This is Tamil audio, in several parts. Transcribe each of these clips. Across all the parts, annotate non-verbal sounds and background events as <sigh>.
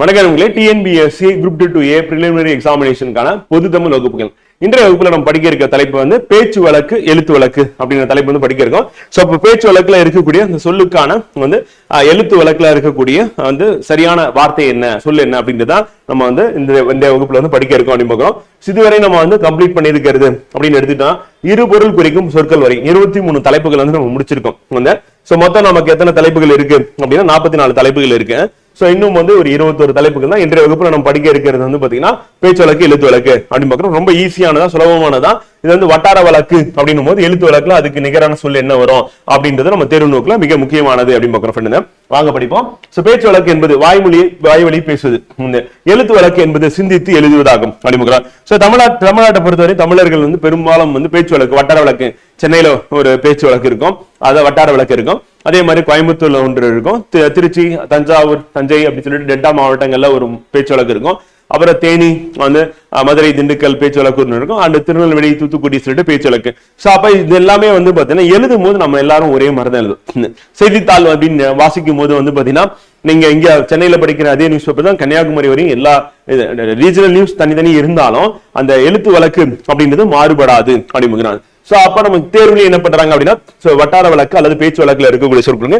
வணக்கம் உங்களே. TNPSC group two A preliminary எக்ஸாமினேஷனுக்கான பொது தமிழ் வகுப்புகள். இன்றைய வகுப்புல நம்ம படிக்க இருக்க தலைப்பு வந்து பேச்சு வழக்கு எழுத்து வழக்கு அப்படிங்கிற தலைப்பு வந்து படிக்க இருக்கோம். சோ இப்போ பேச்சு வழக்குல இருக்கக்கூடிய அந்த சொல்லுக்கான வந்து எழுத்து வழக்குல இருக்கக்கூடிய வந்து சரியான வார்த்தை என்ன சொல்லு என்ன அப்படின்றதான் நம்ம வந்து இந்த இந்த வகுப்புல வந்து படிக்க இருக்கோம் அப்படின்னு பார்க்கிறோம். இதுவரை நம்ம வந்து கம்ப்ளீட் பண்ணியிருக்கிறது அப்படின்னு எடுத்துட்டா இரு பொருள் குறிக்கும் சொற்கள் வரை இருபத்தி மூணு தலைப்புகள் வந்து நம்ம முடிச்சிருக்கோம். வந்து சோ மொத்தம் நமக்கு எத்தனை தலைப்புகள் இருக்கு? அப்படின்னா நாற்பத்தி நாலு தலைப்புகள் இருக்கு. சோ இன்னும் வந்து ஒரு இருபத்தொரு தலைப்புகள் தான் இன்றைய வகுப்புல நம்ம படிக்க இருக்கிறது வந்து பாத்தீங்கன்னா பேச்சு வழக்கு எழுத்து வழக்கு அப்படின்னு பார்க்குறோம். ரொம்ப ஈஸியானதா சுலபமானதா. இது வந்து வட்டார வழக்கு அப்படின்னும் போது எழுத்து வழக்குல அதுக்கு நிகரான சொல் என்ன வரும் அப்படின்றது நம்ம தேர்வு நோக்குல மிக முக்கியமானது அப்படின்னு பார்க்குறோம் ஃப்ரெண்டுங்க வாங்க படிப்போம். சோ பேச்சு வழக்கு என்பது வாய்மொழி வாய்வழி பேசுவது. எழுத்து வழக்கு என்பது சிந்தித்து எழுதுவதாகும் அப்படின்னு பார்க்கிறோம். சோ தமிழ்நாட்டு தமிழ்நாட்டை பொறுத்தவரை தமிழர்கள் வந்து பெரும்பாலும் வந்து பேச்சு வழக்கு வட்டார வழக்கு. சென்னையில ஒரு பேச்சு வழக்கு இருக்கும். அத வட்டார வழக்கு இருக்கும். அதே மாதிரி கோயம்புத்தூர்ல ஒன்று இருக்கும். திருச்சி தஞ்சாவூர் தஞ்சை அப்படின்னு சொல்லிட்டு டெல்டா மாவட்டங்கள்ல ஒரு பேச்சு வழக்கு இருக்கும். அப்புறம் தேனி வந்து மதுரை திண்டுக்கல் பேச்சு வழக்குன்னு இருக்கும். அண்ட் திருநெல்வேலி தூத்துக்குடி சொல்லிட்டு பேச்சு வழக்கு ஸோ அப்ப இது எல்லாமே வந்து பாத்தீங்கன்னா எழுதும் போது நம்ம எல்லாரும் ஒரே மாதிரி தான் எழுதும் <laughs> செய்தித்தாள் அப்படின்னு வாசிக்கும் போது வந்து பாத்தீங்கன்னா நீங்க இங்க சென்னையில படிக்கிற அதே நியூஸ் பேப்பர் தான் கன்னியாகுமரி வரையும் எல்லா ரீஜனல் நியூஸ் தனித்தனி இருந்தாலும் அந்த எழுத்து வழக்கு அப்படின்றது மாறுபடாது அப்படிங்கிறாங்க சோ அப்ப நம்ம தேர்வுல என்ன பண்றாங்க அப்படின்னா ஸோ வட்டார வழக்கு அல்லது பேச்சு வழக்குல இருக்கக்கூடிய சொற்களுங்க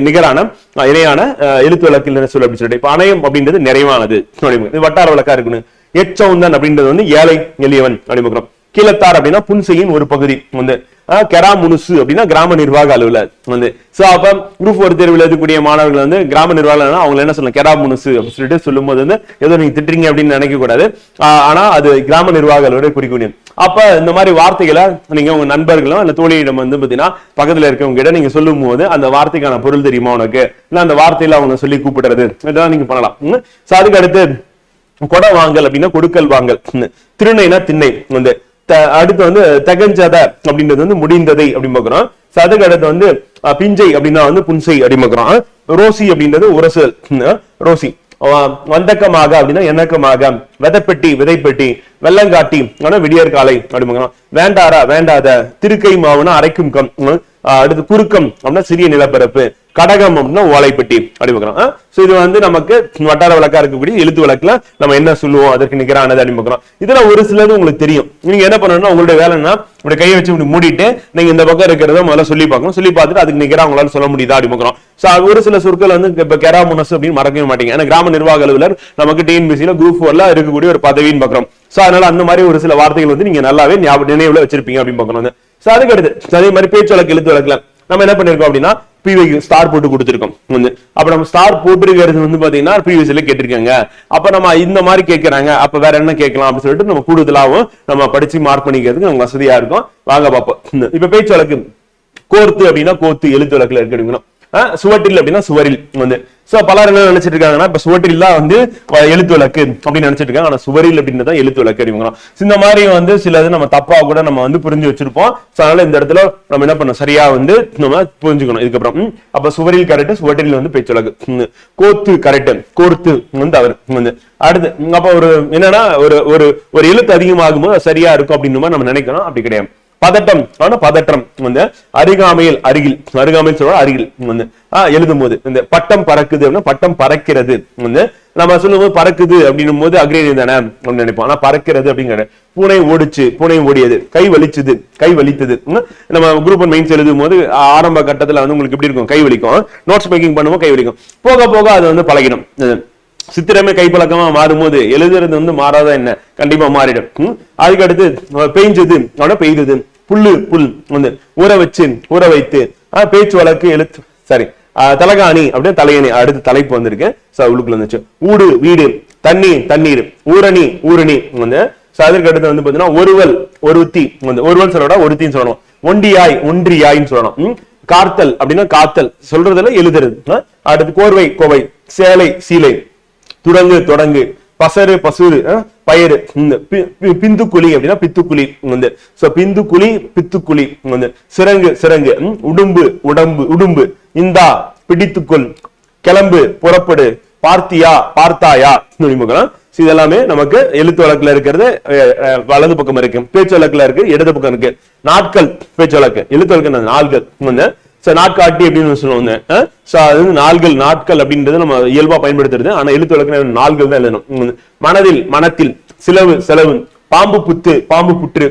நிகரான இணையான எழுத்து வழக்கில் என்ன சொல்லு அப்படின்னு சொல்லிட்டு இப்ப அணையம் அப்படின்றது நிறைவானது. வட்டார வழக்கா இருக்கணும் எச்சவுந்தன் அப்படின்றது வந்து ஏழை எளியவன் அப்படின்னு கீழத்தார் அப்படின்னா புன்செய்யின் ஒரு பகுதி வந்து கெரா முனுசு அப்படின்னா கிராம நிர்வாக அலுவலர் வந்து. சோ அப்ப குரூப் ஒரு தேர்வில் எழுதக்கூடிய மாணவர்கள் வந்து கிராம நிர்வாகம் அவங்க என்ன சொல்லலாம் கெரா முனுசு அப்படின்னு சொல்லிட்டு சொல்லும்போது வந்து ஏதோ நீங்க திட்டுறீங்க அப்படின்னு நினைக்க கூடாது. ஆனா அது கிராம நிர்வாக அலுவலரை குறிக்கணும் அப்ப இந்த மாதிரி வார்த்தைகளை நீங்க உங்க நண்பர்களும் அந்த தோழியிடம் வந்து பாத்தீங்கன்னா பக்கத்துல இருக்கவங்க கிட்ட நீங்க சொல்லும் போது அந்த வார்த்தைக்கான பொருள் தெரியுமா உனக்கு? இல்ல அந்த வார்த்தையில அவங்க சொல்லி கூப்பிடுறது. இதெல்லாம் நீங்க பண்ணலாம். சோ அதுக்கு அடுத்து கொடை வாங்கல் அப்படின்னா கொடுக்கல் வாங்கல். திருநைனா திண்ணை வந்து. அடுத்து வந்து தகஞ்சத அப்படின்றது வந்து முடிந்ததை அப்படின்னு பார்க்கிறோம். So அடுத்து வந்து பிஞ்சை அப்படின்னா வந்து புன்சை அப்படின்னு பார்க்கிறோம். ரோசி அப்படின்றது உரசு. ரோசி. வந்தக்கமாக அப்படின்னா எண்ணக்கமாக. விதைப்பெட்டி விதைப்பெட்டி வெள்ளங்காட்டி ஆனா விடியற் காலை அப்படின்னு வேண்டாரா வேண்டாத. திருக்கை மாவுனா அரைக்கும் கம். அஹ், அடுத்து குறுக்கம் அப்படின்னா சிறிய நிலப்பரப்பு. கடகம் அப்படின்னா ஓலைப்பெட்டி அப்படி இது வந்து நமக்கு வட்டார வழக்கா இருக்கக்கூடிய எழுத்து வழக்குல நம்ம என்ன சொல்லுவோம் அதற்கு நிகரானது அப்படின்னு பார்க்கிறோம் இதுல ஒரு சிலது உங்களுக்கு தெரியும். நீங்க என்ன பண்ணணும்னா உங்களுடைய வேலைன்னா இப்படி கையை வச்சு இப்படி மூடிட்டு நீங்க இந்த பக்கம் இருக்கிறத முதல்ல சொல்லி பார்க்கணும். சொல்லி பார்த்துட்டு அதுக்கு நிகரா உங்களால சொல்ல முடியுதா அப்படி பார்க்கிறோம் சோ ஒரு சில சொற்கள் வந்து இப்ப கெரா முனசு அப்படின்னு மறக்கவே மாட்டீங்க. ஏன்னா கிராம நிர்வாக அலுவலர் நமக்கு டிஎன்பிசியில குரூப் ஃபோர்ல இருக்கக்கூடிய ஒரு பதவின்னு பார்க்குறோம். சோ அதனால அந்த மாதிரி ஒரு சில வார்த்தைகள் வந்து நீங்க நல்லாவே ஞாபகம் நினைவுல வச்சிருப்பீங்க அப்படின்னு பார்க்கணும் சோ அதுக்கு அடுத்து அதே மாதிரி பேச்சு வழக்கு எழுத்து வழக்குல நம்ம என்ன பண்ணிருக்கோம் அப்படின்னா பிவிக்கு ஸ்டார் போட்டு கொடுத்துருக்கோம். வந்து அப்ப நம்ம ஸ்டார் போட்டிருக்கிறது வந்து பாத்தீங்கன்னா பிவிஎஸ்ல கேட்டிருக்காங்க. அப்ப நம்ம இந்த மாதிரி கேட்கறாங்க அப்ப வேற என்ன கேட்கலாம் அப்படின்னு சொல்லிட்டு நம்ம கூடுதலாவும் நம்ம படிச்சு மார்க் பண்ணிக்கிறதுக்கு நமக்கு வசதியா இருக்கும். வாங்க பாப்போம். இப்ப பேச்சு வழக்கு. கோர்த்து அப்படின்னா கோர்த்து எழுத்து வழக்குல இருக்கணும் சுவட்டில் அப்படின்னா சுவரில் வந்து. சோ பலர் என்ன நினைச்சிட்டு இருக்காங்கன்னா இப்ப சுவட்டில் தான் வந்து எழுத்து விளக்கு அப்படின்னு நினைச்சிட்டு இருக்காங்க. ஆனா சுவரில் அப்படின்னு தான் எழுத்து விளக்கு அப்படிங்கிறோம் இந்த மாதிரி வந்து சிலது நம்ம தப்பா கூட நம்ம வந்து புரிஞ்சு வச்சிருப்போம். சோ அதனால இந்த இடத்துல நம்ம என்ன பண்ணணும்? சரியா வந்து நம்ம புரிஞ்சுக்கணும். இதுக்கப்புறம் அப்ப சுவரில் கரெக்ட் சுவட்டில் வந்து பேச்சு விளக்கு. கோத்து கரெக்ட் கோர்த்து வந்து அவர் வந்து. அடுத்து அப்ப ஒரு என்னன்னா ஒரு ஒரு ஒரு எழுத்து அதிகமாகும் போது சரியா இருக்கும் அப்படின்னு நம்ம நினைக்கிறோம் அப்படி கிடையாது. பதட்டம். ஆனா பதற்றம் வந்து அருகாமையில் அருகில் அருகாமையில் சொல்ற அருகில் வந்து ஆஹ் எழுதும் போது இந்த பட்டம் பறக்குது அப்படின்னா பட்டம் பறக்கிறது வந்து நம்ம சொல்லும் போது பறக்குது அப்படின்னும் போது அக்ரேனி தானே அப்படின்னு நினைப்போம். ஆனா பறக்கிறது அப்படிங்கிற பூனை ஓடிச்சு பூனை ஓடியது கை வலிச்சது கை வலித்தது. நம்ம குரூப் ஒன் மெயின்ஸ் எழுதும் போது ஆரம்ப கட்டத்துல வந்து உங்களுக்கு எப்படி இருக்கும்? கை வலிக்கும். நோட்ஸ் மேக்கிங் பண்ணும்போது கை வலிக்கும். போக போக அது வந்து பழகிடும். சித்திரமே கைப்பழக்கமா மாறும்போது எழுதுறது வந்து மாறாத என்ன? கண்டிப்பா மாறிடும். அதுக்கடுத்து அதுக்கு அடுத்து பெய்ஞ்சது. அப்படின்னா பெய்தது. புல்லு புல் வந்து ஊற வச்சு ஊற வைத்து ஆஹ், பேச்சு வழக்கு எழுத்து சாரி தலகாணி அப்படின்னு தலையணி அடுத்து தலைப்பு வந்திருக்கு. சோ உள்ளுக்குள்ள வந்துச்சு. ஊடு வீடு தண்ணி தண்ணீர் ஊரணி ஊரணி வந்து அதற்கு அடுத்து வந்து பாத்தீங்கன்னா ஒருவல் ஒருத்தி வந்து ஒருவல் சொல்லணும் ஒருத்தின்னு சொல்லணும். ஒண்டியாய் ஒன்றியாய்ன்னு சொல்லணும். கார்த்தல் காத்தல் அப்படின்னா காத்தல். சொல்றதுல எழுதுறது. ஆஹ்? அடுத்து கோர்வை கோவை சேலை சீலை. துடங்கு தொடங்கு. பசரு பசுரு பயிறு. இந்த பி- பி- பிந்துக்குழி அப்படின்னா பித்துக்குழி வந்து. சோ பிந்துக்குழி பித்துக்குழி வந்து. சிறங்கு சிறங்கு. உடும்பு உடம்பு உடும்பு. இந்தா பிடித்துக்கொள். கிளம்பு புறப்படு. பார்த்தியா பார்த்தாயா. அப்படிமுகம் இதெல்லாமே நமக்கு எழுத்து வழக்குல இருக்கிறது வலது பக்கம் இருக்கு. பேச்சு வழக்குல இருக்கு இடது பக்கம் இருக்கு. நாட்கள் பேச்சு வழக்கு. எழுத்து வழக்கு நாள்கள். வந்து சோ நாட்காட்டி அப்படின்னு சொல்லுவாங்க. சோ அது வந்து நாள்கள் நாட்கள் அப்படின்றது நம்ம இயல்பா பயன்படுத்துறது. ஆனா எழுத்து வழக்கு நாள்கள் தான் எழுதணும். மனதில் மனத்தில் சிலவு செலவு பாம்பு புத்து பாம்பு புற்று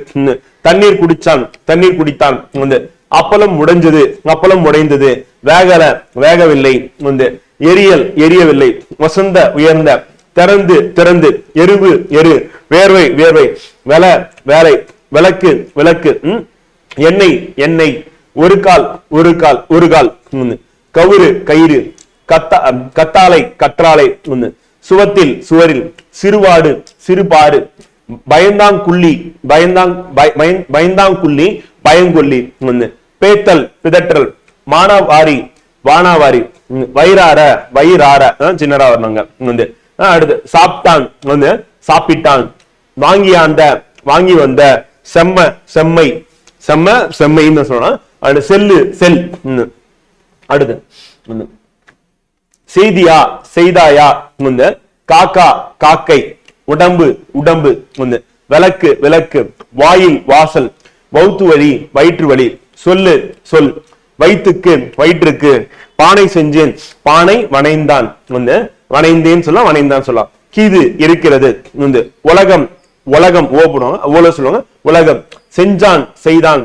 தண்ணீர் குடிச்சான் தண்ணீர் குடித்தான் வந்து அப்பளம் உடைஞ்சது அப்பளம் உடைந்தது வேகல வேகவில்லை வந்து எரியல் எரியவில்லை வசந்த உயர்ந்த திறந்து திறந்து எருவு எரு வேர்வை வேர்வை வெல வேலை விளக்கு விளக்கு உம். எண்ணெய் எண்ணெய் ஒரு கால் ஒரு கால் ஒரு கால். உம். கவுரு கயிறு கத்தா கத்தாழை கற்றாழை. உம். சுவத்தில் சுவரில். சிறுவாடு சிறுபாடு. பயந்தாங்குள்ளி பயந்தாங் பய- பயந்தாங்குள்ளி பயங்கொல்லி. ஒண்ணு பேத்தல் பிதற்றல். மானாவாரி வானாவாரி. வயிறார வயிறார. சின்னரா வரணுங்க. வந்து. அடுத்து. சாப்பிட்டான். வந்து. சாப்பிட்டான். வாங்கியாந்த வாங்கி வந்த. செம்ம செம்மை. செம்ம செம்மைன்னு சொன்னா அடுத்து செல்லு செல் அடுத்து செய்தியா செய்தாயா முந்த காக்கா காக்கை உடம்பு உடம்பு முந்த விளக்கு விளக்கு. வாயில் வாசல். வௌத்து வழி வயிற்று வழி சொல்லு சொல். வயிற்றுக்கு வயிற்றுக்கு. பானை செஞ்சேன். பானை வனைந்தான் வந்து வனைந்தேன்னு சொல்லலாம் வனைந்தான் சொல்லலாம் கீது இருக்கிறது வந்து உலகம் உலகம் ஓ போடுவாங்க ஓல சொல்லுவாங்க உலகம். செஞ்சான் செய்தான்.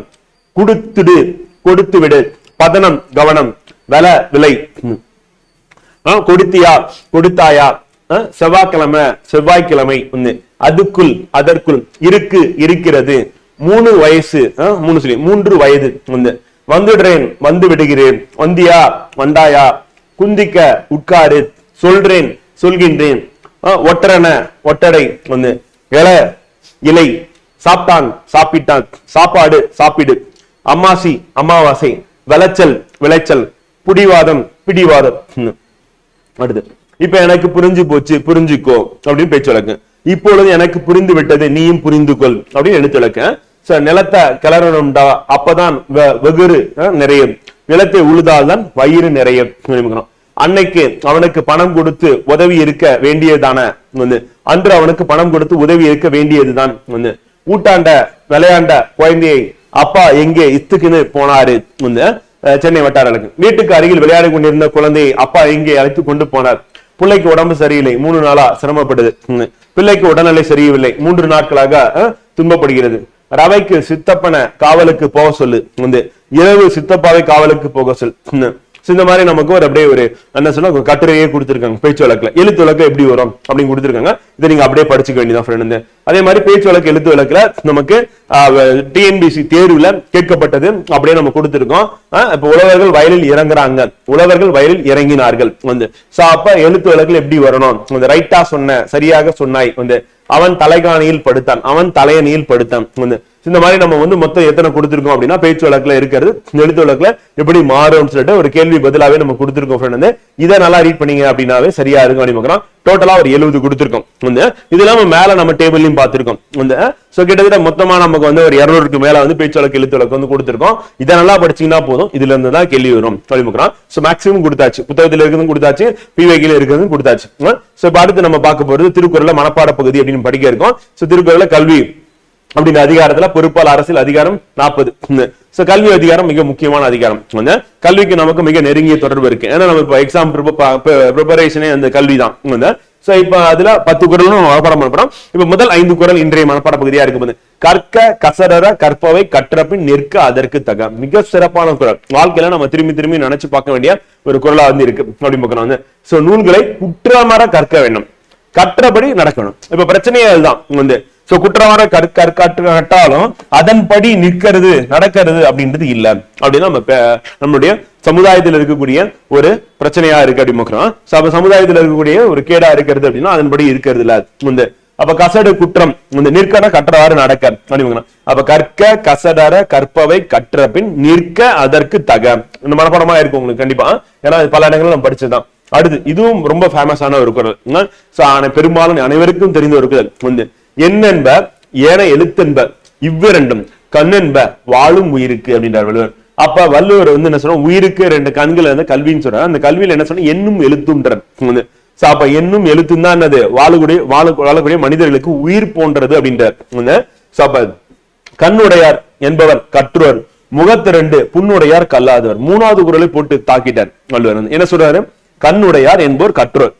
கொடுத்துடு கொடுத்து விடு பதனம் கவனம் வில விலை. கொடுத்தியா கொடுத்தாயா? செவ்வாய்க்கிழமை செவ்வாய்க்கிழமை ஒண்ணு. அதுக்குள் அதற்குள் இருக்கு இருக்கிறது. மூணு வயசு மூணு சொல்லி மூன்று வயது வந்து வந்துடுறேன் வந்து விடுகிறேன். வந்தியா வந்தாயா? குந்திக்க உட்காரு. சொல்றேன் சொல்கின்றேன். ஒட்டரன ஒட்டடை வந்து இலை இலை. சாப்பிட்டான் சாப்பிட்டான். சாப்பாடு சாப்பிடு. அம்மாசி அமாவாசை விளைச்சல் விளைச்சல் பிடிவாதம் பிடிவாதம். அடுத்து இப்ப எனக்கு புரிஞ்சு போச்சு புரிஞ்சுக்கோ அப்படின்னு பேச்சு வழக்கு. இப்பொழுது எனக்கு புரிந்து விட்டது நீயும் புரிந்து கொள் அப்படின்னு எடுத்து வழக்கு. சோ நிலத்தை கிளறணும்டா அப்பதான் வெ- வெகுறு நிறையும். நிலத்தை உழுதால் தான் வயிறு நிறையும் அன்னைக்கு அவனுக்கு பணம் கொடுத்து உதவி இருக்க வேண்டியதான வந்து. அன்று அவனுக்கு பணம் கொடுத்து உதவி இருக்க வேண்டியதுதான் வந்து. ஊட்டாண்ட விளையாண்ட குழந்தையை அப்பா எங்கே? இத்துக்குன்னு போனாரு. வந்து சென்னை வட்டாரங்களுக்கு. வீட்டுக்கு அருகில் விளையாடி கொண்டிருந்த குழந்தையை அப்பா எங்கே அழைத்து கொண்டு போனார்? பிள்ளைக்கு உடம்பு சரியில்லை. மூணு நாளா சிரமப்படுது. பிள்ளைக்கு உடல்நிலை சரியில்லை. மூன்று நாட்களாக அஹ், துன்பப்படுகிறது. ரவைக்கு சித்தப்பனை காவலுக்கு போக சொல்லு. வந்து இரவு சித்தப்பாவை காவலுக்கு போக சொல். ஸோ இந்த மாதிரி நமக்கு ஒரு அப்படியே ஒரு என்ன சொன்னா கட்டுரையே கொடுத்துருக்காங்க. பேச்சு வழக்கில். எழுத்து வழக்கு எப்படி வரும் அப்படின்னு கொடுத்துருக்காங்க. இதை நீங்க அப்படியே படிச்சுக்க வேண்டியதான் ஃப்ரெண்ட் அதே மாதிரி பேச்சு வழக்கு எழுத்து வழக்குல நமக்கு டிஎன்பிசி தேர்வுல கேட்கப்பட்டது அப்படியே நம்ம கொடுத்துருக்கோம். ஆஹ் உழவர்கள் வயலில் இறங்குறாங்க. உழவர்கள் வயலில் இறங்கினார்கள் வந்து. ஸோ அப்ப எழுத்து வழக்குல எப்படி வரணும்? வந்து ரைட்டா சொன்ன சரியாக சொன்னாய் வந்து. அவன் தலைகாணியில் படுத்தான். அவன் தலையணியில் படுத்தான் இந்த மாதிரி நம்ம வந்து மொத்தம் எத்தனை கொடுத்திருக்கோம் அப்படின்னா பேச்சு வழக்குல இருக்கிறது எழுத்து வழக்குல எப்படி மாறும்னு சொல்லிட்டு ஒரு கேள்வி பதிலாவே நம்ம கொடுத்துருக்கோம் ஃப்ரெண்ட் வந்து. இதை நல்லா ரீட் பண்ணீங்க அப்படின்னாவே சரியா இருக்கும் அப்படின்னு டோட்டலா ஒரு எழுபது கொடுத்துருக்கோம். வந்து இது இல்லாம மேல நம்ம டேபிள்லையும் பார்த்திருக்கோம். வந்து ஸோ கிட்டத்தட்ட மொத்தமா நமக்கு வந்து ஒரு இரநூறுக்கு மேல வந்து பேச்சு வழக்கு எழுத்து வழக்கு வந்து கொடுத்துருக்கோம். இதை நல்லா படிச்சீங்கன்னா போதும். இதுல இருந்து தான் கேள்வி வரும். சொல்லிமுக்கிறோம் ஸோ மேக்ஸிமம் கொடுத்தாச்சு. புத்தகத்தில் இருக்கிறதும் கொடுத்தாச்சு. பிவைக்கில இருக்கிறதும் கொடுத்தாச்சு. ஸோ இப்போ அடுத்து நம்ம பார்க்க போறது திருக்குறள்ல மனப்பாட பகுதி அப்படின்னு படிக்க இருக்கோம். ஸோ திருக்குறளில் கல்வி அப்படின்ற அதிகாரத்துல பொறுப்பால் அரசியல் அதிகாரம் நாற்பது. சோ கல்வி அதிகாரம் மிக முக்கியமான அதிகாரம். கல்விக்கு நமக்கு மிக நெருங்கிய தொடர்பு இருக்கு. ஏன்னா நம்ம இப்போ எக்ஸாம் ப்ரிப்பரேஷனே அந்த கல்வி தான். சோ இப்ப அதுல பத்து குரலும் மனப்பாடம் பண்ணப்படும் இப்ப முதல் ஐந்து குரல் இன்றைய மனப்பாட பகுதியா இருக்கு போது கற்க கசடர கற்பவை கற்றப்பின் நிற்க அதற்கு தக. மிக சிறப்பான குரல் வாழ்க்கையில நம்ம திரும்பி திரும்பி நினைச்சு பார்க்க வேண்டிய ஒரு குரலா வந்து இருக்கு. அப்படின்னு பார்க்கணும். வந்து சோ நூல்களை குற்றமர கற்க வேண்டும். கற்றபடி நடக்கணும். இப்ப பிரச்சனையே அதுதான். வந்து சோ குற்றவார கற்க கற்று கட்டாலும் அதன்படி நிற்கிறது நடக்கிறது அப்படின்றது இல்ல. அப்படின்னு நம்ம நம்மளுடைய சமுதாயத்தில் இருக்கக்கூடிய ஒரு பிரச்சனையா இருக்கு அப்படின்னு பார்க்கிறோம். சோ சமுதாயத்தில் இருக்கக்கூடிய ஒரு கேடா இருக்கிறது அப்படின்னா அதன்படி இருக்கிறது இல்ல. இந்த அப்ப கசடு குற்றம் இந்த நிற்கன கற்றவாறு நடக்க அப்படின்னு அப்ப கற்க கசடர கற்பவை கற்ற பின் நிற்க அதற்கு தக. இந்த மனப்பாடமா இருக்கும் உங்களுக்கு கண்டிப்பா. ஏன்னா பல இடங்களும் நம்ம படிச்சதுதான். அடுத்து இதுவும் ரொம்ப ஃபேமஸான ஒரு குரல். என்ன? பெரும்பாலும் அனைவருக்கும் தெரிந்த ஒரு குரல். வந்து என்னென்ப? ஏன எழுத்தென்ப. இவ்விரண்டும் கண்ணென்ப வாழும் உயிருக்கு அப்படின்றார் வள்ளுவர். அப்ப வள்ளுவர் வந்து என்ன சொல்றோம் உயிருக்கு ரெண்டு கண்கள் வந்து கல்வின்னு சொல்றாரு அந்த கல்வியில என்ன சொன்னா என்னும் எழுத்துன்றார் வந்து அப்ப என்னும் எழுத்தும் தான் என்னது? வாழக்கூடிய வாழ வாழக்கூடிய மனிதர்களுக்கு உயிர் போன்றது அப்படின்றார். அப்ப கண்ணுடையார் என்பவர் கற்றுவர் முகத்திரண்டு புண்ணுடையார் கல்லாதவர். மூணாவது குரலை போட்டு தாக்கிட்டார் வள்ளுவர். என்ன சொல்றாரு? கண்ணுடையார் என்போர் கற்றுவர்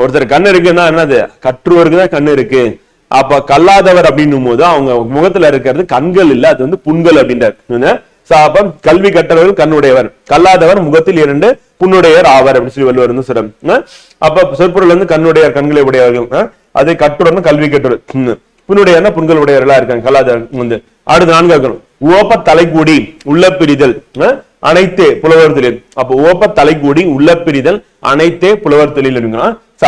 ஒருத்தர் கண் இருக்குன்னா என்னது? கற்றுவருக்கு தான் கண்ணு இருக்கு. அப்ப கல்லாதவர் அப்படின்னும் போது அவங்க முகத்துல இருக்கிறது கண்கள் இல்ல அது வந்து புண்கள் அப்படின்றார். என்ன? கல்வி கற்றவர்கள் கண்ணுடையவர். கல்லாதவர் முகத்தில் இரண்டு புண்ணுடையவர் ஆவர் அப்படின்னு சொல்லி வள்ளுவர் வந்து சொல்றார். அப்ப சொற்பொருள் வந்து கண்ணுடையார் கண்களை உடையவர்கள் அதை அதே கட்டுடன் கல்வி கட்டுவர் ஹம். புண்கள் உடையவர்களா இருக்காங்க கல்லாதவர் வந்து. அடுத்து நான்காவது ஓப்ப தலைக்கூடி உள்ள பிரிதல் அனைத்தே புலவர் தொழில் அப்ப ஓப்ப தலைக்கூடி உள்ள பிரிதல் அனைத்தே புலவர் தொழில்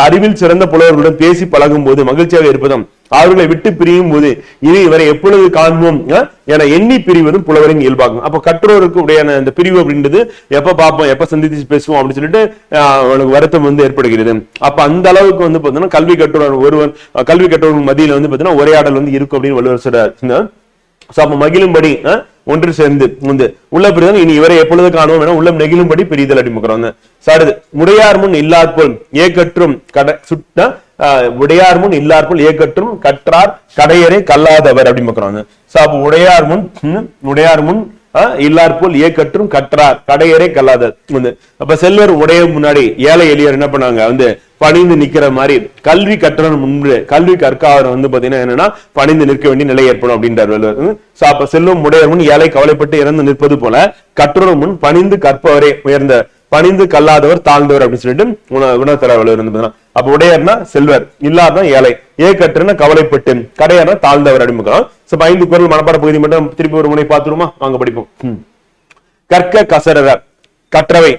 அறிவில் சிறந்த புலவர்களுடன் பேசி பழகும் போது மகிழ்ச்சியாக இருப்பதும் அவர்களை விட்டு பிரியும் போது இனி இவரை எப்பொழுது காண்போம் என எண்ணி பிரிவதும் புலவரின் இயல்பாகும். அப்ப கற்றோருக்கு உடையான இந்த பிரிவு அப்படின்றது எப்ப பார்ப்போம் எப்ப சந்தித்து பேசுவோம் அப்படின்னு சொல்லிட்டு அஹ், அவனுக்கு வருத்தம் வந்து ஏற்படுகிறது. அப்ப அந்த அளவுக்கு வந்து பாத்தீங்கன்னா கல்வி கற்றோர் ஒருவன் கல்வி கற்றோர் மத்தியில வந்து பாத்தீங்கன்னா உரையாடல் வந்து இருக்கும் அப்படின்னு வள்ளுவர் சொல்றாரு. சோ அப்ப மகிழும்படி ஒன்று சேர்ந்து வந்து உள்ள பிரிதம் இனி இவரை எப்பொழுது காணுவோம் என உள்ளம் நெகிழும்படி பிரிதல் அடிமுக்கிறோம் சாடுது முடையார் முன் இல்லாற்போல் ஏக்கற்றும் கட சுட்ட அஹ், உடையார் முன் இல்லாற்போல் ஏக்கற்றும் கற்றார் கடையரே கல்லாதவர் அப்படிமுக்கிறோம் சோ அப்ப உடையார் முன் உடையார் முன் இல்லாற்போல் ஏக்கற்றும் கற்றார் கடையரே கல்லாதவர். வந்து அப்ப செல்வர் உடைய முன்னாடி ஏழை எளியர் என்ன பண்ணாங்க? வந்து பணிந்து நிக்கிற மாதிரி கல்வி கற்றவன் முன்பு கல்வி கற்காதவர் வந்து பாத்தீங்கன்னா என்னன்னா பணிந்து நிற்க வேண்டிய நிலை ஏற்படும் அப்படின்றார் அப்ப செல்வம் உடையர் முன் ஏழை கவலைப்பட்டு இறந்து நிற்பது போல கற்றோர் முன் பணிந்து கற்பவரே உயர்ந்த பணிந்து கல்லாதவர் தாழ்ந்தவர் அப்படின்னு சொல்லிட்டு உணவு உணர்த்தர வள்ளுவர் அப்ப உடையர்னா செல்வர் இல்லாதான் ஏழை ஏ கற்றுனா கவலைப்பட்டு கடையர்னா தாழ்ந்தவர் அப்படின்னு சோ ஐந்து குரல் மனப்பாட பகுதி மட்டும் திருப்பி ஒரு முனை பார்த்துருமா? வாங்க படிப்போம். கற்க கசரர கற்றவை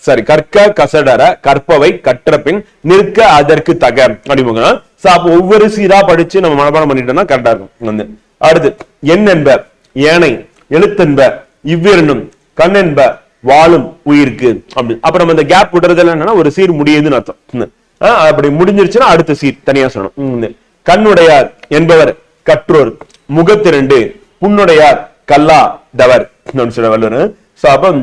சாரி கற்க கசடர கற்பவை கற்ற பின் நிற்க அதற்கு தக. அப்படிங்க அப்போ ஒவ்வொரு சீரா படிச்சு நம்ம மனப்பாடம் பண்ணிட்டோம்னா கரெக்டா இருக்கும். வந்து அடுத்து என் என்ப ஏனை எழுத்தென்ப இவ்விரண்டும் கண் என்ப வாழும் உயிருக்கு. அப்படி. அப்ப நம்ம இந்த கேப் விடுறதுல என்னன்னா ஒரு சீர் முடியுதுன்னு அர்த்தம். ஆஹ் அப்படி முடிஞ்சிருச்சுன்னா அடுத்த சீர் தனியா சொல்லணும். கண்ணுடையார் என்பவர் கற்றோர். முகத்திரண்டு புண்ணுடையார் கல்லா தவர் அப்படின்னு சொல்ல வல்லுவர். சோ அப்ப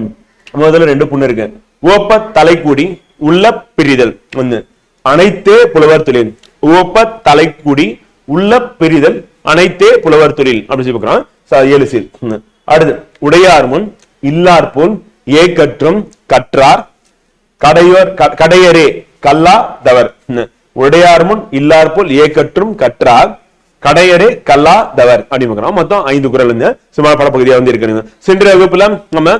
முதல்ல ரெண்டு புண்ணு இருக்கு. ஓப்ப தலைக்குடி உள்ள பிரிதல். ஒண்ணு அனைத்தே புலவர் தொழில். ஓப்ப தலைக்குடி உள்ள பிரிதல் அனைத்தே புலவர் தொழில். அப்படின்னு சொல்லி ஏழு சீல். அடுத்து உடையார் முன் இல்லார் போல் ஏக்கற்றும் கற்றார் கடையோர் க- கடையரே கல்லா தவர். உடையார் முன் இல்லார் போல் ஏக்கற்றும் கற்றார் கடையரே கல்லா தவர். அப்படின்னு மொத்தம் ஐந்து குரல் வந்து சுமார் படப்பகுதியா வந்து இருக்கிறது சென்ற வகுப்புல நம்ம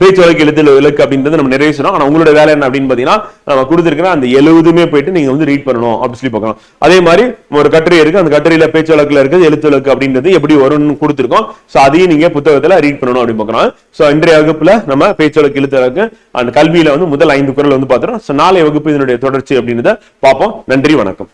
பேச்சு வழக்கு எழுத்தில் இலக்கு அப்படின்றது நம்ம நிறைய சொன்னோம் ஆனா உங்களோட வேலை என்ன அப்படின்னு பாத்தீங்கன்னா நம்ம கொடுத்துருக்கிற அந்த எழுவதுமே போயிட்டு நீங்க வந்து ரீட் பண்ணணும் அப்படின்னு சொல்லி பார்க்கலாம். அதே மாதிரி ஒரு கட்டுரை இருக்கு. அந்த கட்டுரையில் பேச்சு வழக்குல இருக்கிறது எழுத்து வழக்கு அப்படின்றது எப்படி வரும்னு கொடுத்துருக்கோம். சோ அதையும் நீங்க புத்தகத்துல ரீட் பண்ணணும் அப்படின்னு பார்க்கலாம். சோ இன்றைய வகுப்புல நம்ம பேச்சு வழக்கு எழுத்து வழக்கு அந்த கல்வியில வந்து முதல் ஐந்து குரல் வந்து பாத்துறோம் சோ நாளைய வகுப்பு இதனுடைய தொடர்ச்சி அப்படின்றத பார்ப்போம். நன்றி வணக்கம்.